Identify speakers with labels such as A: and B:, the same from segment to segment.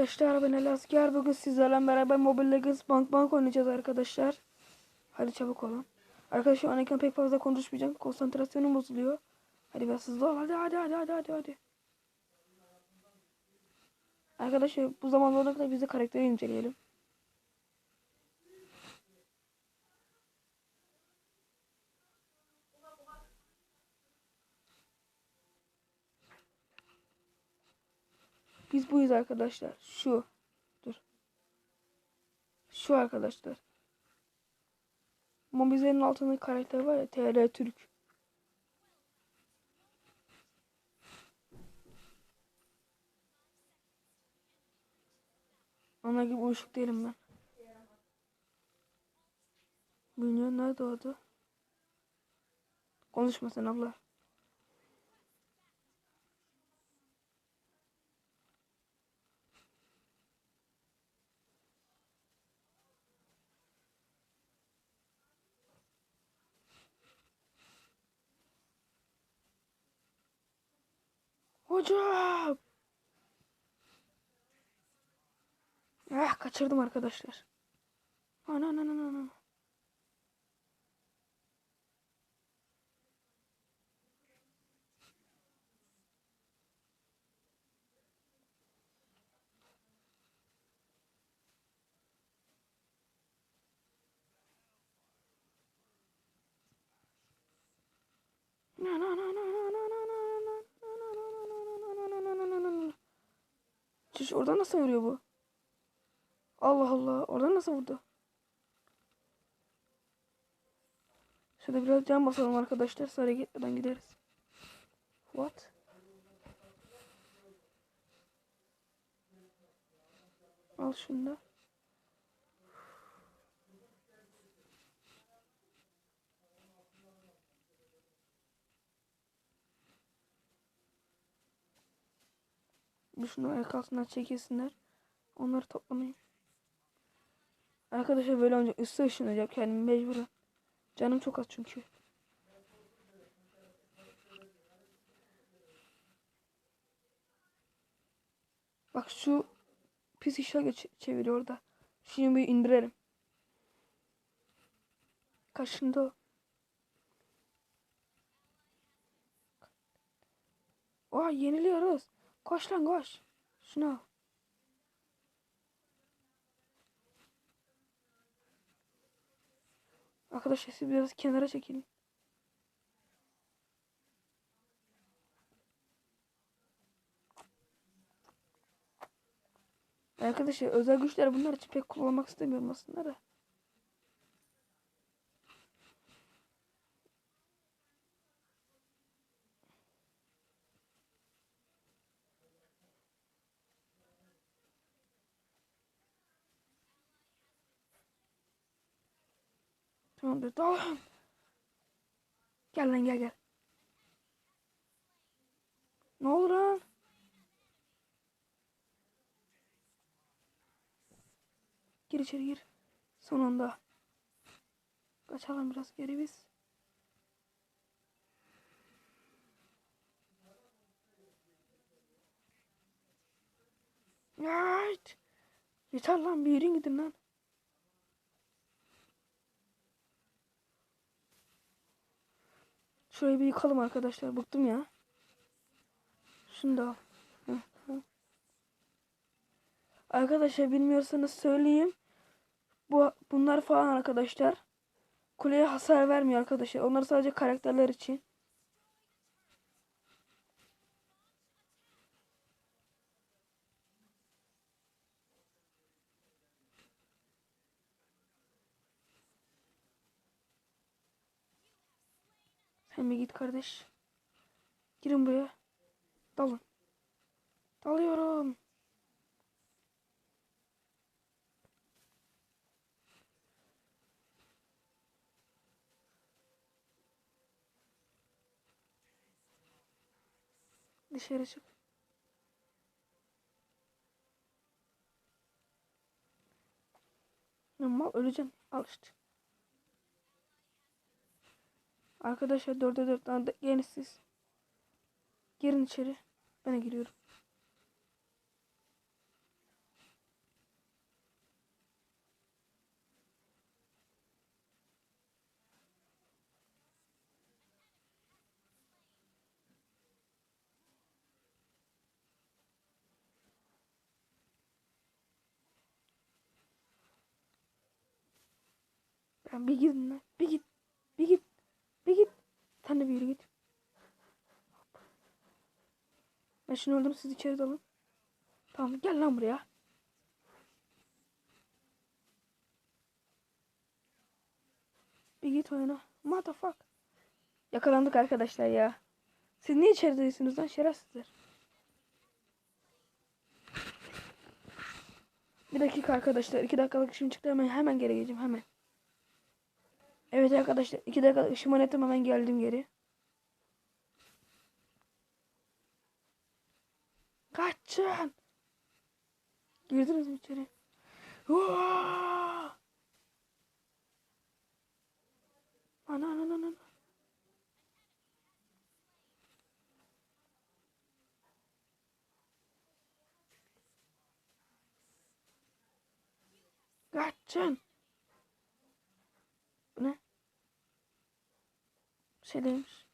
A: arkadaşlar ben Elasker bugün sizlerle beraber Mobile Legends Bank Bank oynayacağız arkadaşlar. Hadi çabuk olun. Arkadaşlar oynarken pek fazla konuşmayacağım. Konsantrasyonum bozuluyor. Hadi biraz hızlı ol. Hadi hadi hadi hadi hadi hadi. Arkadaşlar bu zamanda kadar biz de karakteri inceleyelim. Biz buyuz arkadaşlar. Şu. Dur. Şu arkadaşlar. Mobize'nin altında karakter var ya. TR Türk. Onlar gibi uyuşuk değilim ben. Bilmiyorum nerede o adı? Konuşma sen abla. Hocam. Ah kaçırdım arkadaşlar. Ana ana ana ana. Na na na na na na na na Çiş oradan nasıl vuruyor bu? Allah Allah. Oradan nasıl vurdu? Şurada biraz can basalım arkadaşlar. Sonra gitmeden gideriz. What? Al şunu da. Şunu ayak altından çekilsinler. Onları toplamayayım. Arkadaşlar böyle önce ısı ışınlayacağım kendimi mecburen. Canım çok az çünkü. Bak şu pis geç çeviriyor orada. Şunu bir indirelim. Kaşında o. Oha yeniliyoruz. Koş lan koş. Şunu al. Arkadaşlar siz biraz kenara çekilin. Arkadaşlar özel güçler bunlar için pek kullanmak istemiyorum aslında da. Tamamdır tamam. Gel lan gel gel. Ne olur lan? Gir içeri gir. Son anda. Kaçalım biraz geri biz. Evet. Yeter lan bir yürüyün gidin lan. Şurayı bir yıkalım arkadaşlar. Bıktım ya. Şunu da al. Arkadaşlar bilmiyorsanız söyleyeyim. Bu bunlar falan arkadaşlar. Kuleye hasar vermiyor arkadaşlar. Onlar sadece karakterler için. Bir git kardeş. Girin buraya. Dalın. Dalıyorum. Dışarı çık. Ya Mal öleceksin. Al işte. Arkadaşlar dörde dört tane gelin siz. Girin içeri. Ben giriyorum. Ben bir gidin lan. Bir git. Sen de bir yürü git. Ben şimdi öldüm siz içeri dalın. Tamam gel lan buraya. Bir git oyuna. Motherfuck. Yakalandık arkadaşlar ya. Siz niye içeri değilsiniz lan şerefsizler? Bir dakika arkadaşlar. iki dakikalık işim çıktı hemen hemen geri geleceğim hemen. Evet arkadaşlar iki dakikalık işimi hallettim hemen geldim geri. Kaçın. Girdiniz mi içeri? Ana ana ana ana. Kaçın. Bu ne? Bir şey değilmiş.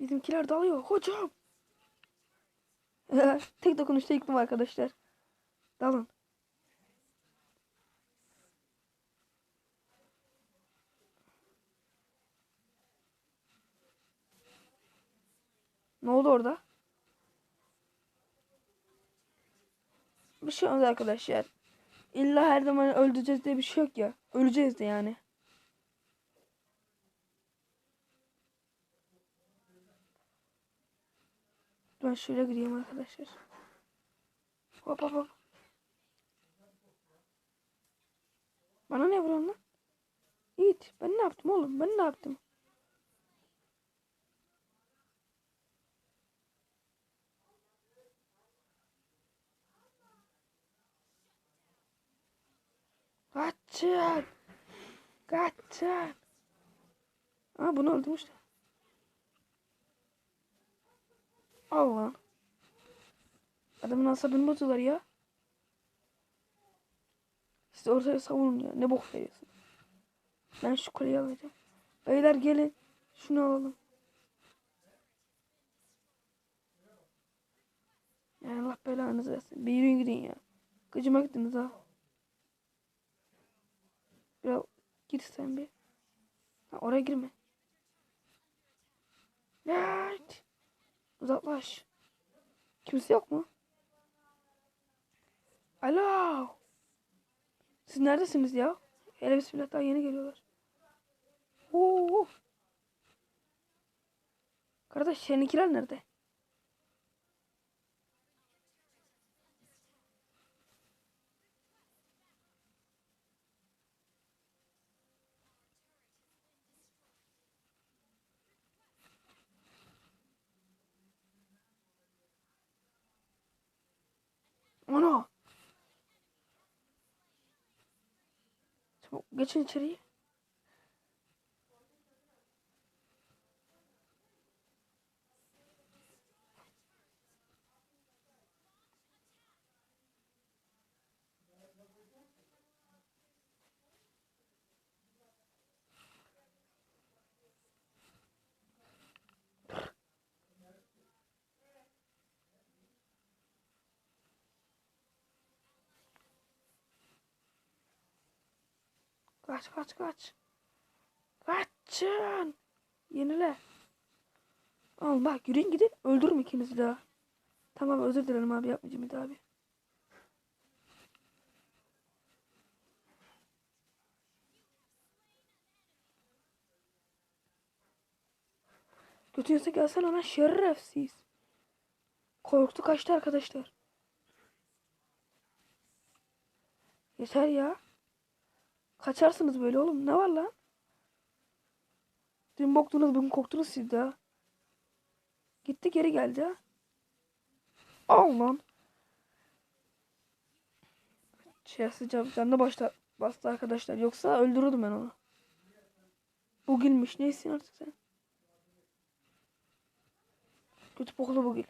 A: Bizimkiler dalıyor. Hocam. Tek dokunuşta yıktım arkadaşlar. Dalın. Ne oldu orada? Bir şey olmaz arkadaşlar. İlla her zaman öldüreceğiz diye bir şey yok ya. Öleceğiz de yani. Ben şöyle gireyim arkadaşlar. Hop hop hop. Bana ne vuruyorsun lan? Yiğit ben ne yaptım oğlum? Ben ne yaptım? Kaçın. Kaçın. Aa bunu öldürmüşler. Allah. Adamın asabını bozuyorlar ya. Siz ortaya savunun ya. Ne bok veriyorsun. Ben şu kuleyi alacağım. Beyler gelin. Şunu alalım. Ya Allah belanızı versin. Bir yürüyün gidin ya. Gıcıma gittiniz ha. Biraz git sen bir. Ha, oraya girme. Evet. Uzaklaş. Kimse yok mu? Alo. Siz neredesiniz ya? Hele bismillah daha yeni geliyorlar. Oo. Kardeş seninkiler nerede? Ana. Çabuk geçin içeriye. Kaç kaç kaç. Kaçın. Yenile. Al bak yürüyün gidin. Öldürürüm ikinizi daha. Tamam özür dilerim abi yapmayacağım bir daha abi. Götünüze gelsene lan şerefsiz. Korktu kaçtı arkadaşlar. Yeter ya. Kaçarsınız böyle oğlum. Ne var lan? Dün boktunuz bugün korktunuz siz de. Gitti geri geldi ha. Al lan. Şerefsiz can, canına başta bastı arkadaşlar. Yoksa öldürürdüm ben onu. Bugilmiş. Neysin artık sen? Kötü boklu bugil.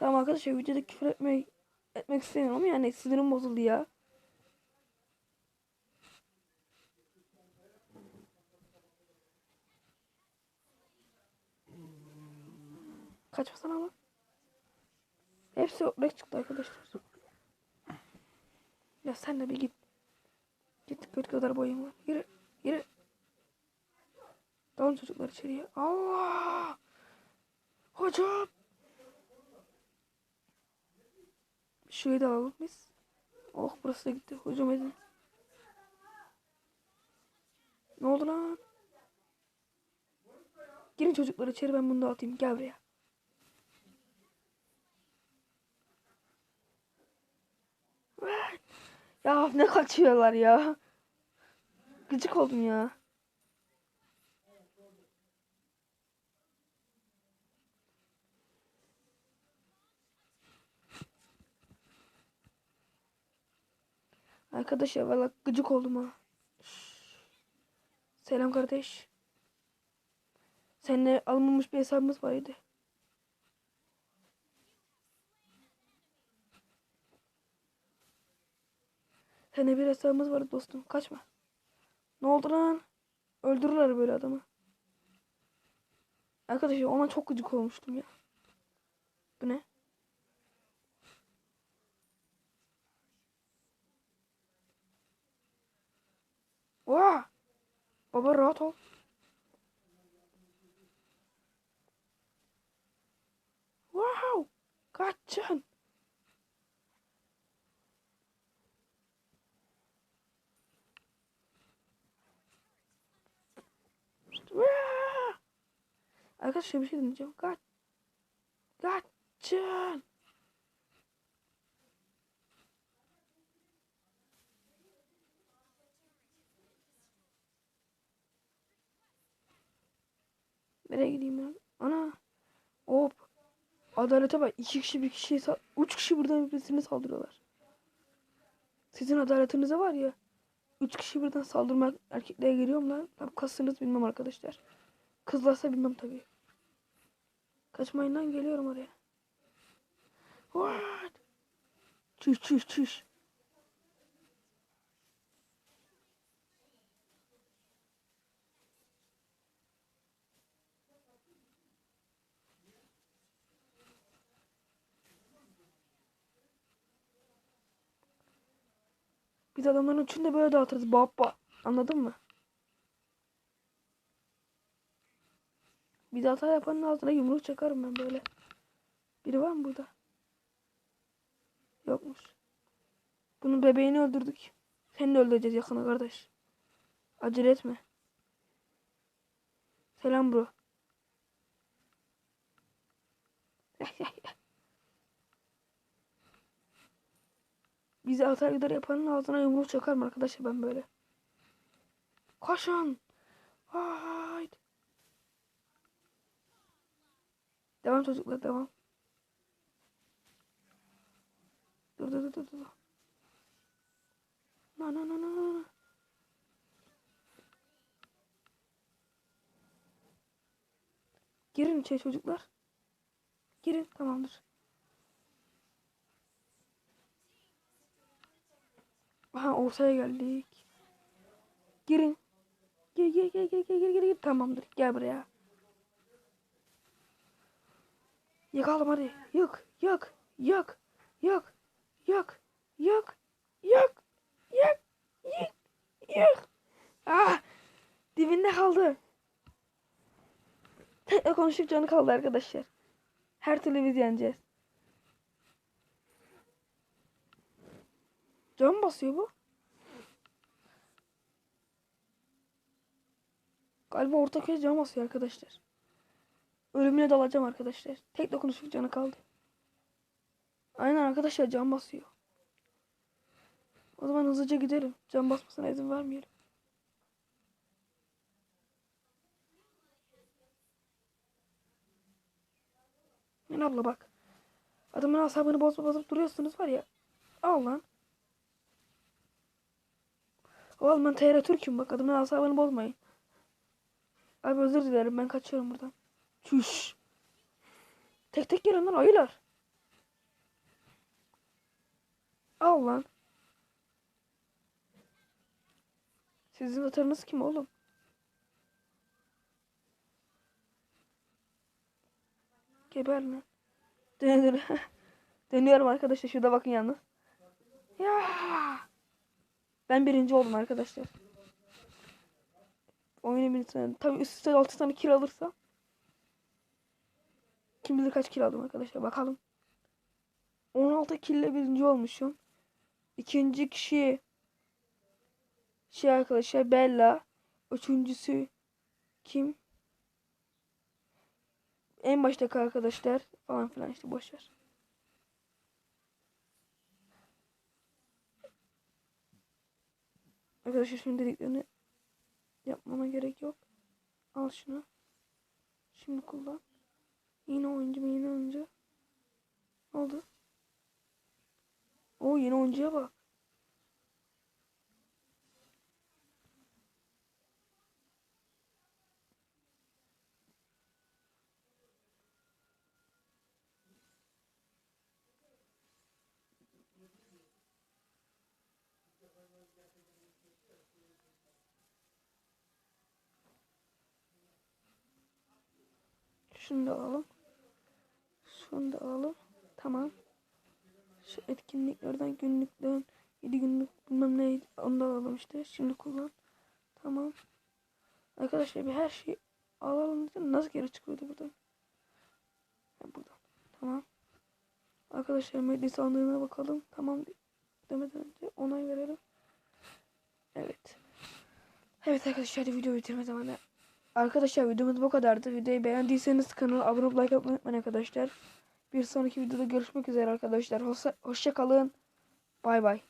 A: Tamam arkadaşlar videoda küfür etmek etmek istemiyorum ama yani sinirim bozuldu ya. Kaçmasana lan. Hepsi oraya çıktı arkadaşlar. Ya sen de bir git. Git göt kadar boyun var. Yürü. Yürü. Dalın çocuklar içeriye. Allah! Hocam! Şurayı da alalım biz. Oh burası da gitti. Hocam edin. Ne oldu lan? Girin çocuklar içeri ben bunu da atayım. Gel buraya. Ya ne kaçıyorlar ya. Gıcık oldum ya. Arkadaşlar valla gıcık oldum ha. Selam kardeş. Seninle alınmamış bir hesabımız vardı. Seninle bir hesabımız vardı dostum. Kaçma. Ne oldu lan? Öldürürler böyle adamı. Arkadaşlar ona çok gıcık olmuştum ya. Bu ne? Oha! Baba rahat ol. Wow! Kaçın. Arkadaşlar bir şey deneyeceğim. Kaç. Kaçın. Nereye gideyim ben? Ana. Hop. Adalete bak. İki kişi bir kişiye. Üç kişi buradan birbirine saldırıyorlar. Sizin adaletinize var ya. Üç kişi birden saldırmak erkeklere geliyor mu lan? Tabi kasınız bilmem arkadaşlar. Kızlarsa bilmem tabii. Kaçmayın lan geliyorum oraya. What? Çüş çüş çüş. Biz adamların üçünü de böyle dağıtırız baba. Anladın mı? Bir hata yapanın ağzına yumruk çakarım ben böyle. Biri var mı burada? Yokmuş. Bunun bebeğini öldürdük. Seni de öldüreceğiz yakına kardeş. Acele etme. Selam bro. Bizi atar yapanın ağzına yumruk çakarım arkadaşlar ben böyle. Koşun. Haydi. Devam çocuklar devam. Dur dur dur. dur. Na na na na na. Girin içeri çocuklar. Girin tamamdır. Aha ortaya geldik. Girin. Gir gir gir gir gir gir gir gir. Tamamdır. Gel buraya. Yakalım hadi. Yok yok yok yok yok yok yok yok yok yok. Ah dibinde kaldı. Konuşup canı kaldı arkadaşlar. Her türlü biz yeneceğiz. Can basıyor bu. Galiba orta kez can basıyor arkadaşlar. Ölümüne dalacağım arkadaşlar. Tek dokunuşluk canı kaldı. Aynen arkadaşlar can basıyor. O zaman hızlıca gidelim. Can basmasına izin vermeyelim. Yani abla bak. Adamın asabını bozup bozup duruyorsunuz var ya. Al lan. Oğlum ben TR Türk'üm bak adamın asabını bozmayın. Abi özür dilerim ben kaçıyorum buradan. Çüş. Tek tek gelin lan ayılar. Al lan. Sizin atarınız kim oğlum? Geber lan. Dön dön. Dönüyorum arkadaşlar. Şurada bakın yalnız. Ya. Ben birinci oldum arkadaşlar. Oyunu bir tane. Tabii üst üste 6 tane kill alırsa. Kim bilir kaç kill aldım arkadaşlar. Bakalım. 16 kill birinci olmuşum. İkinci kişi şey arkadaşlar Bella. Üçüncüsü kim? En baştaki arkadaşlar falan filan işte boşver. Arkadaşlar şimdi dediklerini yapmama gerek yok. Al şunu. Şimdi kullan. Yine oyuncu yine oyuncu? Ne oldu? Oo yeni oyuncuya bak. Şunu da alalım. Şunu da alalım. Tamam. Şu etkinliklerden günlükten 7 günlük bilmem ne onu da alalım işte. Şimdi kullan. Tamam. Arkadaşlar bir her şeyi alalım. dedim. Nasıl geri çıkıyordu buradan? Ha, buradan. Tamam. Arkadaşlar medya sandığına bakalım. Tamam demeden önce onay verelim. Evet. Evet arkadaşlar video bitirme zamanı. Arkadaşlar videomuz bu kadardı. Videoyu beğendiyseniz kanala abone olup like atmayı unutmayın arkadaşlar. Bir sonraki videoda görüşmek üzere arkadaşlar. Hoşça, hoşça kalın. Bay bay.